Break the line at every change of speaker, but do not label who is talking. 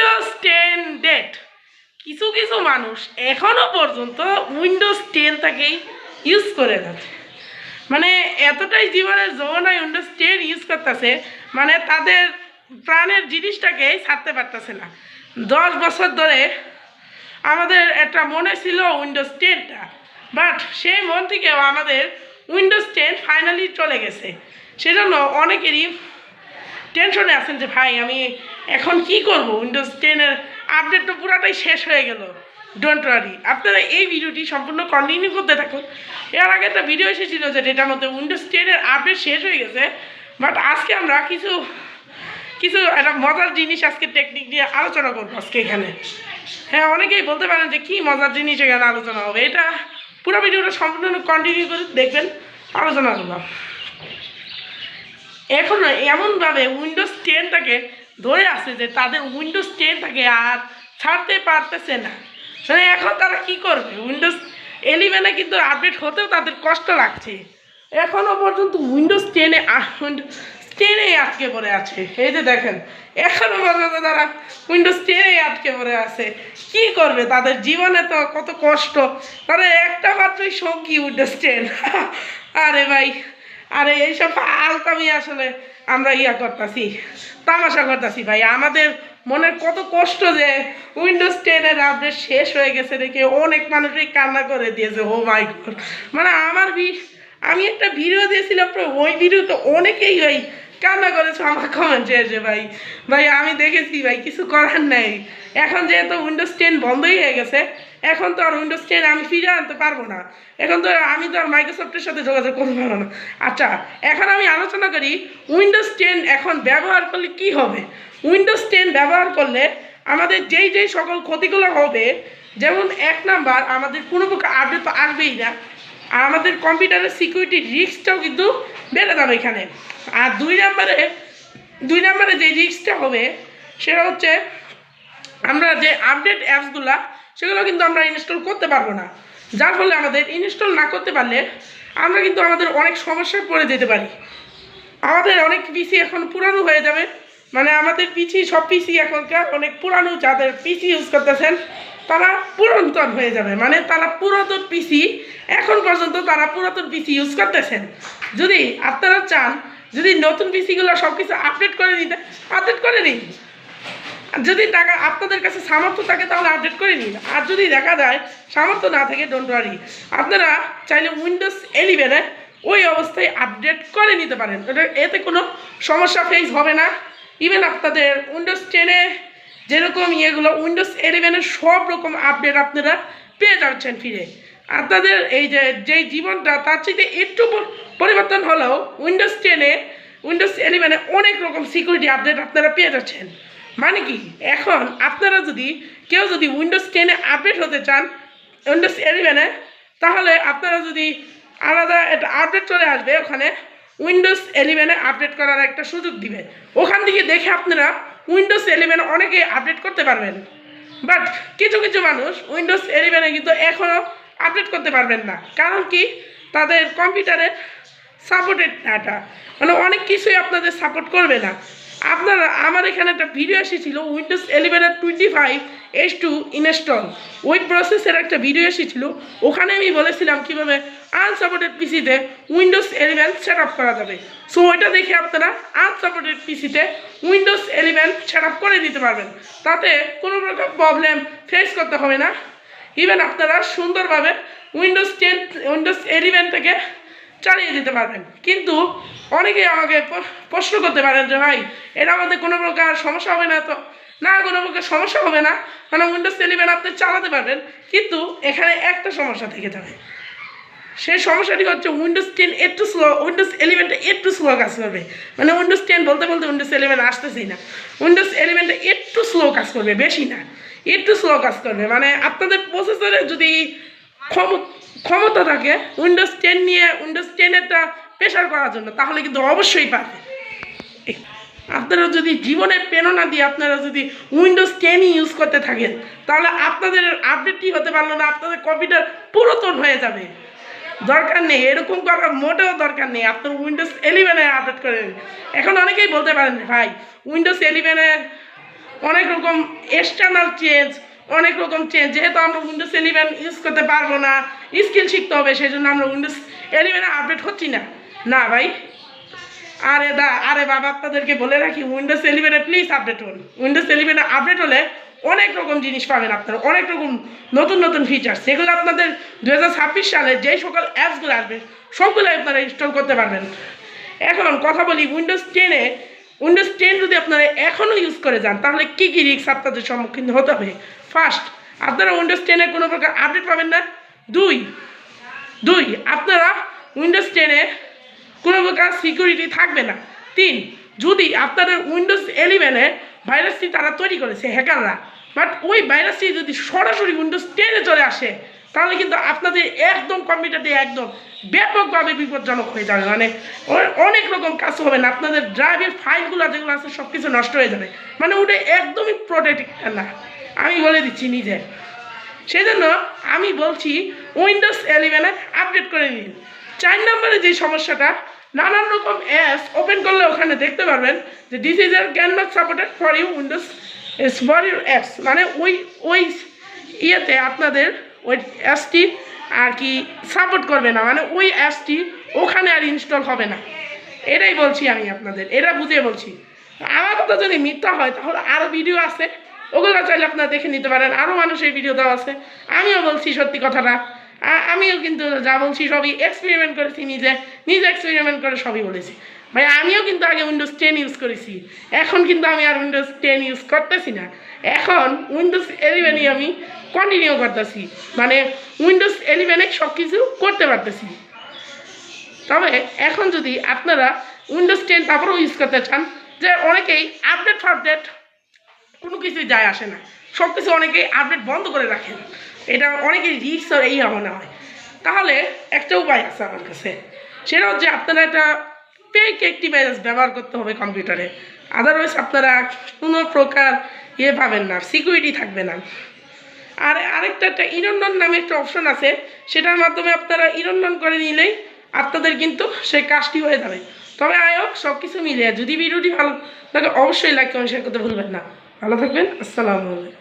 Windows ten date কিছু কিছু মানুষ এখনও পর্যন্ত উইন্ডোজ টেনটাকেই ইউজ করে যাচ্ছে মানে এতটাই জীবনের যৌবনায় উইন্ডোজ টেন ইউজ করতেছে মানে তাদের প্রাণের জিনিসটাকে ছাড়তে পারতেছে না। দশ বছর ধরে আমাদের একটা মনে ছিল উইন্ডোজ টেনটা বাট সেই মন থেকেও আমাদের উইন্ডোজ টেন ফাইনালি চলে গেছে। সেজন্য অনেকেরই টেনশনে আছেন যে, ভাই, আমি এখন কি করব? উইন্ডোজ টেনের আপডেট তো পুরাটাই শেষ হয়ে গেল। ডোন্ট ওয়ারি আপনারা এই ভিডিওটি সম্পূর্ণ কন্টিনিউ করতে থাকুন। এর আগে একটা ভিডিও এসেছিল যে যেটার মধ্যে উইন্ডোজ টেনের আপডেট শেষ হয়ে গেছে বাট আজকে আমরা কিছু কিছু একটা মজার জিনিস আজকে টেকনিক নিয়ে আলোচনা করব আজকে এখানে। হ্যাঁ অনেকেই বলতে পারেন যে কী মজার জিনিস এখানে আলোচনা হবে? এটা পুরো ভিডিওটা সম্পূর্ণ কন্টিনিউ করে দেখবেন, আলোচনা করলাম। এখন এমনভাবে উইন্ডোজ টেনটাকে ধরে আছে যে তাদের উইন্ডোজ টেনটাকে আর ছাড়তে পারতেছে না। মানে এখন তারা কি করবে? উইন্ডোজ এলিভেনে কিন্তু আপডেট হতেও তাদের কষ্ট লাগছে। এখনও পর্যন্ত উইন্ডোজ টেনে উইন্ডোজ টেনে আটকে পড়ে আছে। এই যে দেখেন এখনও পর্যন্ত তারা উইন্ডোজ টেনে আটকে পড়ে আছে। কি করবে? তাদের জীবনে তো কত কষ্ট। তারা একটা মাত্রই সঙ্গী উইন্ডোজ টেন আরে ভাই আরে, এইসব আলতামি আসলে আমরা ইয়া করতেছি, তামাশা করতেছি ভাই। আমাদের মনের কত কষ্ট যে উইন্ডোজ টেনের আপডেট শেষ হয়ে গেছে দেখে অনেক মানুষই কান্না করে দিয়েছে। ও মাই গড মানে আমার ভি আমি একটা ভিডিও দিয়েছিলাম ওই ভিডিও তো অনেকেই ভাই কান্না করেছে আমার কমেন্টে এসে ভাই। ভাই, আমি দেখেছি ভাই, কিছু করার নাই। এখন যেহেতু উইন্ডোজ টেন বন্ধই হয়ে গেছে এখন তো আর উইন্ডোজ টেন আমি ফিরে আনতে পারব না। এখন তো আমি তো আর মাইক্রোসফটের সাথে যোগাযোগ করতে পারব না। আচ্ছা এখন আমি আলোচনা করি উইন্ডোজ টেন এখন ব্যবহার করলে কি হবে? উইন্ডোজ টেন ব্যবহার করলে আমাদের যেই যেই সকল ক্ষতিগুলো হবে, যেমন এক নাম্বার, আমাদের কোনো প্রকার আপডেট তো আসবেই না। আর আমাদের কম্পিউটারের সিকিউরিটি রিস্কটাও কিন্তু বেড়ে যাবে এখানে। আর দুই নাম্বারে দুই নাম্বারে যে রিস্কটা হবে, সেটা হচ্ছে আমরা যে আপডেট অ্যাপসগুলো সেগুলো কিন্তু আমরা ইনস্টল করতে পারব না। যার ফলে আমাদের ইনস্টল না করতে পারলে আমরা কিন্তু আমাদের অনেক সমস্যায় পড়ে যেতে পারি। আমাদের অনেক পিসি এখন পুরানো হয়ে যাবে। মানে আমাদের পিসি সব পিসি এখনকার অনেক পুরানো যাদের পিসি ইউজ করতেছেন, তারা পুরাতন হয়ে যাবে। মানে তারা পুরাতন পিসি এখন পর্যন্ত তারা পুরাতন পিসি ইউজ করতেছেন। যদি আপনারা চান, যদি নতুন পিসিগুলো সব কিছু আপডেট করে নিতে আপডেট করে নিন যদি টাকা আপনাদের কাছে সামর্থ্য থাকে তাহলে আপডেট করে নিন। আর যদি দেখা যায় সামর্থ্য না থাকে ডোন্ট ওয়ারি আপনারা চাইলে উইন্ডোজ এলিভেনে ওই অবস্থায় আপডেট করে নিতে পারেন। এতে কোনো সমস্যা ফেস হবে না। ইভেন আপনাদের উইন্ডোজ টেনে যেরকম ইয়েগুলো উইন্ডোজ ইলেভেনের সব রকম আপডেট আপনারা পেয়ে যাচ্ছেন ফিরে। আপনাদের এই যে, যেই জীবনটা, তার চাইতে একটু পরিবর্তন হলেও উইন্ডোজ টেনে উইন্ডোজ ইলেভেনে অনেক রকম সিকিউরিটি আপডেট আপনারা পেয়ে যাচ্ছেন। মানে কি? এখন আপনারা যদি কেউ যদি উইন্ডোজ টেনে আপডেট হতে চান উইন্ডোজ ইলেভেনে তাহলে আপনারা যদি আলাদা একটা আপডেট চলে আসবে, ওখানে উইন্ডোজ ইলেভেনে আপডেট করার একটা সুযোগ দিবে। ওখান থেকে দেখে আপনারা উইন্ডোজ ইলেভেনে অনেকে আপডেট করতে পারবেন। বাট কিছু কিছু মানুষ উইন্ডোজ ইলেভেনে কিন্তু এখনও আপডেট করতে পারবেন না। কারণ কি? তাদের কম্পিউটারের সাপোর্টেড ডাটা মানে অনেক কিছুই আপনাদের সাপোর্ট করবে না। আপনারা, আমার এখানে একটা ভিডিও এসেছিল উইন্ডোজ ইলেভেনের twenty five S two install ওই প্রসেসের একটা ভিডিও এসেছিল, ওখানে আমি বলেছিলাম কীভাবে আনসাপোর্টেড পিসিতে উইন্ডোজ ইলেভেন সেট আপ করা যাবে। সো ওইটা দেখে আপনারা আনসাপোর্টেড পিসিতে উইন্ডোজ ইলেভেন সেট আপ করে দিতে পারবেন। তাতে কোনো প্রকার প্রবলেম ফেস করতে হবে না। ইভেন আপনারা সুন্দরভাবে উইন্ডোজ টেন উইন্ডোজ ইলেভেন থেকে চালিয়ে দিতে পারবেন। কিন্তু অনেকেই আমাকে প্রশ্ন করতে পারেন যে, ভাই, এটা আমাদের কোনো প্রকার সমস্যা হবে না তো? না, কোনো প্রকার সমস্যা হবে না। মানে উইন্ডোজ ইলেভেন আপনি চালাতে পারবেন। কিন্তু এখানে একটা সমস্যা থেকে যাবে। সেই সমস্যাটি হচ্ছে উইন্ডোজ টেন একটু স্লো উইন্ডোজ ইলেভেনটা একটু স্লো কাজ করবে। মানে উইন্ডোজ টেন বলতে বলতে উইন্ডোজ ইলেভেন আসতেছেই না। উইন্ডোজ ইলেভেনটা একটু স্লো কাজ করবে, বেশি না। একটু স্লো কাজ করবে। মানে আপনাদের প্রসেসরে যদি ক্ষম- ক্ষমতা থাকে উইন্ডোজ টেন নিয়ে উইন্ডোজ টেনেরটা প্রেশার করার জন্য, তাহলে কিন্তু অবশ্যই পারবে আপনারা যদি জীবনে প্রেরণা দিয়ে আপনারা যদি উইন্ডোজ টেনই ইউজ করতে থাকেন, তাহলে আপনাদের আপডেটই হতে পারল না, আপনাদের কম্পিউটার পুরাতন হয়ে যাবে দরকার নেই, এরকম করার মোটেও দরকার নেই, আপনার উইন্ডোজ ইলেভেনে আপডেট করে নিন। এখন অনেকেই বলতে পারেন, ভাই উইন্ডোজ ইলেভেনের অনেক রকম এক্সটার্নাল চেঞ্জ অনেক রকম চেঞ্জ যেহেতু আমরা উইন্ডোজ ইলেভেন ইউজ করতে পারব না স্কিল শিখতে হবে সেই জন্য আমরা উইন্ডোজ ইলেভেনে আপডেট হচ্ছি না। না ভাই। আরে দা, আরে বাবা, আপনাদেরকে বলে রাখি উইন্ডোজ ইলেভেনে প্লিজ আপডেট হন। উইন্ডোজ ইলেভেনে আপডেট হলে অনেক রকম জিনিস পাবেন আপনারা, অনেক রকম নতুন নতুন ফিচার্স সেগুলো আপনাদের দু হাজার ছাব্বিশ সালে যেই সকল অ্যাপসগুলো আসবে সবগুলো আপনারা ইনস্টল করতে পারবেন। এখন কথা বলি উইন্ডোজ টেনে উইন্ডোজ টেন যদি আপনারা এখনও ইউজ করে যান, তাহলে কী কী রিস্ক আপনাদের সম্মুখীন হতে হবে? ফার্স্ট আপনারা উইন্ডোজ টেনে কোনো প্রকার আপডেট পাবেন না। দুই দুই, আপনারা উইন্ডোজ টেনে কোনো প্রকার সিকিউরিটি থাকবে না। তিন, যদি আপনাদের উইন্ডোজ ইলেভেনে ভাইরাসটি তারা তৈরি করেছে, হ্যাকাররা বাট ওই ভাইরাসটি যদি সরাসরি উইন্ডোজ টেনে চলে আসে তাহলে কিন্তু আপনাদের একদম কম্পিউটারটি একদম ব্যাপকভাবে বিপজ্জনক হয়ে যাবে। মানে অনেক রকম কাজ হবে না, আপনাদের ড্রাইভের ফাইলগুলো যেগুলো আছে সব কিছু নষ্ট হয়ে যাবে। মানে ওটা একদমই প্রোটেক্ট না। আমি বলে দিচ্ছি নিজে। সেজন্য আমি বলছি উইন্ডোজ ইলেভেনে আপডেট করে নিন। চার নম্বরে যে সমস্যাটা, নানান রকম অ্যাপস ওপেন করলে ওখানে দেখতে পারবেন যে this is are can not supported for you Windows for your apps মানে ওই ওই ইয়েতে আপনাদের ওই অ্যাপসটি আর কি সাপোর্ট করবে না। মানে ওই অ্যাপসটি ওখানে আর ইনস্টল হবে না। এটাই বলছি আমি আপনাদের, এটা বুঝিয়ে বলছি। আমার কথা যদি মিথ্যা হয়, তাহলে আরও ভিডিও আছে। ওগুলো চাইলে আপনারা দেখে নিতে পারেন। আরও মানুষের ভিডিও দেওয়া আছে। আমিও বলছি সত্যি কথাটা। আমিও কিন্তু যা বলছি সবই এক্সপেরিমেন্ট করেছি নিজে। নিজে এক্সপেরিমেন্ট করে সবই বলেছি। ভাই, আমিও কিন্তু আগে উইন্ডোজ টেন ইউজ করেছি। এখন কিন্তু আমি আর উইন্ডোজ টেন ইউজ করতেছি না। এখন উইন্ডোজ ইলেভেনই আমি কন্টিনিউ করতেছি। মানে উইন্ডোজ ইলেভেনে সব কিছু করতে পারতেছি। তবে এখন যদি আপনারা উইন্ডোজ টেন তারপরেও ইউজ করতে চান, যে অনেকেই আপডেট ফাপডেট কোনো কিছুই যায় আসে না। সব কিছু অনেকেই আপডেট বন্ধ করে রাখেন। এটা অনেকেই রিস্ক এই মনে হয়। তাহলে একটা উপায় আছে আমার কাছে। সেটা হচ্ছে আপনারা একটা পেক একটি ভাইরাস ব্যবহার করতে হবে কম্পিউটারে আদারওয়াইজ আপনারা কোনো প্রকার ইয়ে পাবেন না সিকিউরিটি থাকবে না। আর আরেকটা একটা ইরন্ডন নামে একটা অপশন আছে, সেটার মাধ্যমে আপনারা ইরন্ডন করে নিলেই আপনাদের কিন্তু সেই কাজটি হয়ে যাবে। তবে আয়ক সব কিছু মিলিয়ে যদি ভিডিওটি ভালো লাগে অবশ্যই লাইক কমেন্ট শেয়ার করতে ভুলবেন না। ভালো থাকবেন, আসসালামু আলাইকুম।